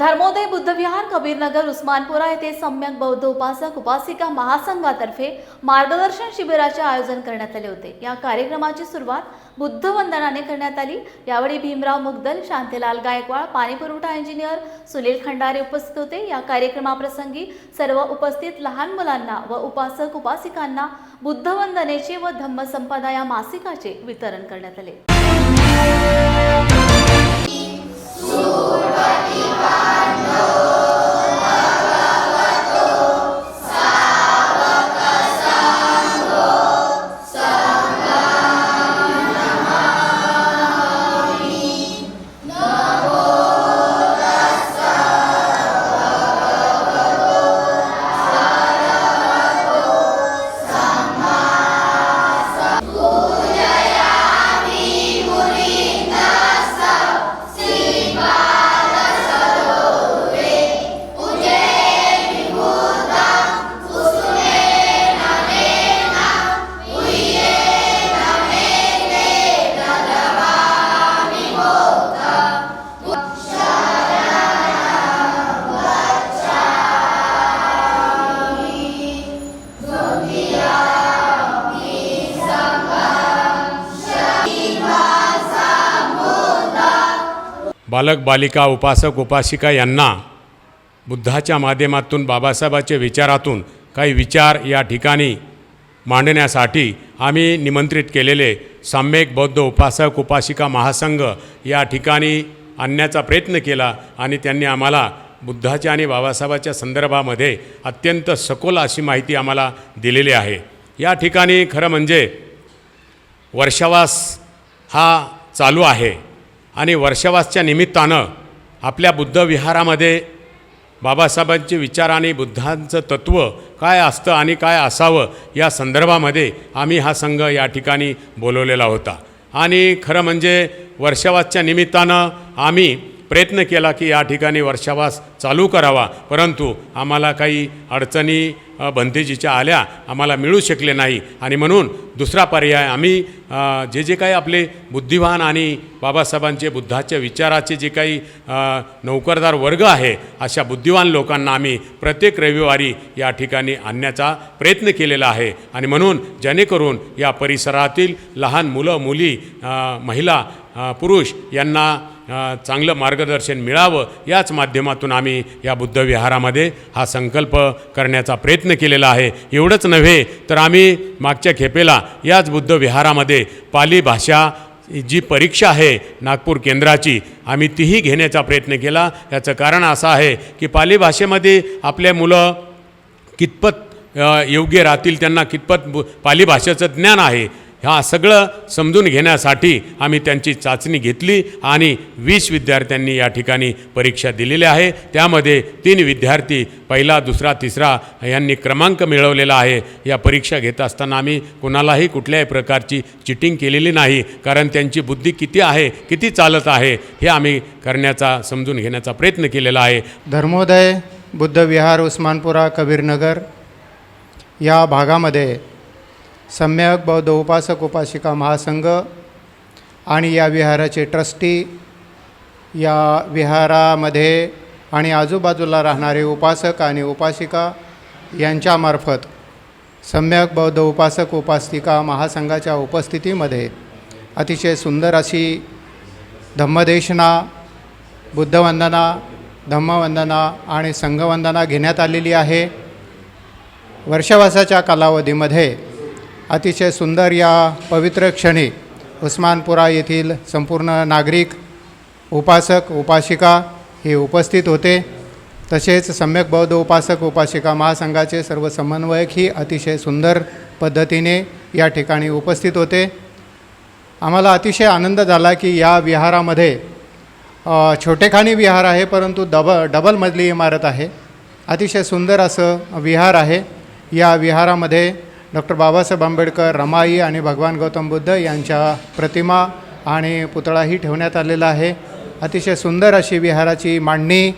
धर्मोदय बुद्धविहार कबीरनगर उस्मानपुरा येथे सम्यक बौद्ध उपासक उपासिका महासंघातर्फे मार्गदर्शन शिबिराचे आयोजन करण्यात आले होते. या कार्यक्रमाची सुरुवात बुद्ध वंदनाने करण्यात आली. यावेळी भीमराव मुगदल शांतीलाल गायकवाड पाणीपुरवठा इंजिनियर सुनील खंडारे उपस्थित होते. या कार्यक्रमाप्रसंगी सर्व उपस्थित लहान मुलांना व उपासक उपासिकांना बुद्ध वंदनेचे व धम्मसंपदा या मासिकाचे वितरण करण्यात आले. बालक बालिका उपासक उपासिका यांना बुद्धाच्या माध्यमातून बाबासाहेबाच्या विचारातून काही विचार या ठिकाणी मांडण्यासाठी आम्ही निमंत्रित केलेले साम्यक बौद्ध उपासक उपासिका महासंघ या ठिकाणी आणण्याचा प्रयत्न केला आणि त्यांनी आम्हाला बुद्धाच्या आणि बाबासाहेबाच्या संदर्भामध्ये अत्यंत सखोल अशी माहिती आम्हाला दिलेली आहे. या ठिकाणी खरं म्हणजे वर्षावास हा चालू आहे. आणि वर्षावासच्या निमित्तानं आपल्या बुद्धविहारामध्ये बाबासाहेबांचे विचार आणि बुद्धांचं तत्त्व काय असतं आणि काय असावं या संदर्भामध्ये आम्ही हा संघ या ठिकाणी बोलवलेला होता. आणि खरं म्हणजे वर्षावासच्या निमित्तानं आम्ही प्रयत्न केला की या ठिकाणी वर्षावास चालू करावा परंतु आम्हाला काही अडचणी अ, आल्या आम्हाला मिळू शकले नाही. आणि म्हणून दुसरा पर्याय आम्ही जे जे काही आपले बुद्धिवान आणि बाबासाहेबांचे बुद्धाच्या विचाराचे जे काही नोकरदार वर्ग आहे अशा बुद्धिवान लोकांना आम्ही प्रत्येक रविवारी या ठिकाणी आणण्याचा प्रयत्न केलेला आहे. आणि म्हणून जेणेकरून या परिसरातील लहान मुलं मुली महिला पुरुष यांना चांगलं मार्गदर्शन मिळावं याच माध्यमातून आम्ही या बुद्ध विहारामध्ये हा संकल्प करण्याचा प्रयत्न केलेला आहे. एवढंच नव्हे तर आम्ही मागच्या खेपेला याच बुद्ध विहारामध्ये पाली भाषा जी परीक्षा आहे नागपूर केंद्राची आम्ही तीही घेण्याचा प्रयत्न केला. याचं कारण असं आहे की पाली भाषेमध्ये आपले मुलं कितपत योग्य राहतील त्यांना कितपत पाली भाषेचं ज्ञान आहे ह्या सगळं समजून घेण्यासाठी आम्ही त्यांची चाचणी घेतली आणि वीस विद्यार्थ्यांनी या ठिकाणी परीक्षा दिलेली आहे. त्यामध्ये तीन विद्यार्थी पहिला दुसरा तिसरा यांनी क्रमांक मिळवलेला आहे. या परीक्षा घेत असताना आम्ही कुणालाही कुठल्याही प्रकारची चिटिंग केलेली नाही कारण त्यांची बुद्धी किती आहे किती चालत आहे हे आम्ही करण्याचा समजून घेण्याचा प्रयत्न केलेला आहे. धर्मोदय बुद्ध विहार उस्मानपुरा कबीरनगर या भागामध्ये सम्यक बौद्ध उपासक उपासिका महासंघ आणि या विहाराचे ट्रस्टी या विहारामध्ये आणि आजूबाजूला राहणारे उपासक आणि उपासिका यांच्यामार्फत सम्यक बौद्ध उपासक उपासिका महासंघाच्या उपस्थितीमध्ये अतिशय सुंदर अशी धम्मदेशना बुद्धवंदना धम्मवंदना आणि संघवंदना घेण्यात आलेली आहे. वर्षावासाच्या कालावधीमध्ये अतिशय सुंदर या पवित्र क्षणी उस्मानपुरा येथील संपूर्ण नागरिक उपासक उपासिका हे उपस्थित होते. तसेच सम्यक बौद्ध उपासक उपासिका महासंघाचे सर्व समन्वयकही अतिशय सुंदर पद्धतीने या ठिकाणी उपस्थित होते. आम्हाला अतिशय आनंद झाला की या विहारामध्ये छोटेखानी विहार आहे परंतु डब डबल मजली इमारत आहे. अतिशय सुंदर असं विहार आहे. या विहारामध्ये डॉक्टर बाबासाहेब आंबेडकर रमाई आणि भगवान गौतम बुद्ध यांच्या प्रतिमा आणि पुतळाही ठेवण्यात आलेला आहे. अतिशय सुंदर अशी विहाराची मांडणी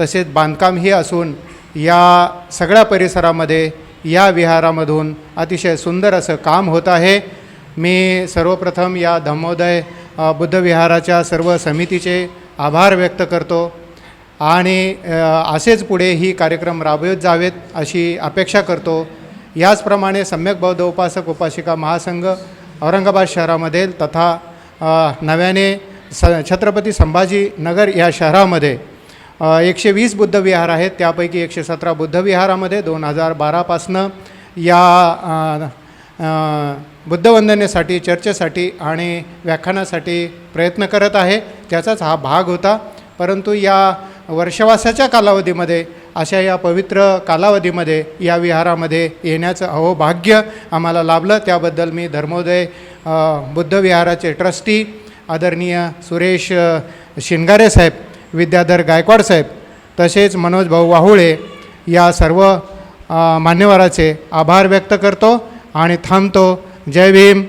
तसेच बांधकामही असून या सगळ्या परिसरामध्ये या विहारामधून अतिशय सुंदर असं काम होत आहे. मी सर्वप्रथम या धम्मोदय बुद्ध बुद्धविहाराच्या सर्व समितीचे आभार व्यक्त करतो आणि असेच पुढे ही कार्यक्रम राबवत जावेत अशी अपेक्षा करतो. याचप्रमाणे सम्यक बौद्ध उपासक उपासिका महासंघ औरंगाबाद शहरामध्ये तथा नव्याने स छत्रपती संभाजीनगर या शहरामध्ये एकशे वीस बुद्धविहार आहेत. त्यापैकी एकशे सतरा बुद्धविहारामध्ये दोन हजार बारापासनं या बुद्धवंदनेसाठी चर्चेसाठी आणि व्याख्यानासाठी प्रयत्न करत आहे. त्याचाच हा भाग होता. परंतु या वर्षवासाच्या कालावधीमध्ये अशा या पवित्र कालावधीमध्ये या विहारामध्ये येण्याचं अहोभाग्य आम्हाला लाभलं. त्याबद्दल मी धर्मोदय बुद्ध बुद्धविहाराचे ट्रस्टी आदरणीय सुरेश शिंगारे शिनगारे साहेब विद्याधर गायकवाड साहेब तसेच मनोज भाऊ वाहुळे या सर्व मान्यवराचे आभार व्यक्त करतो आणि थांबतो. जय भीम.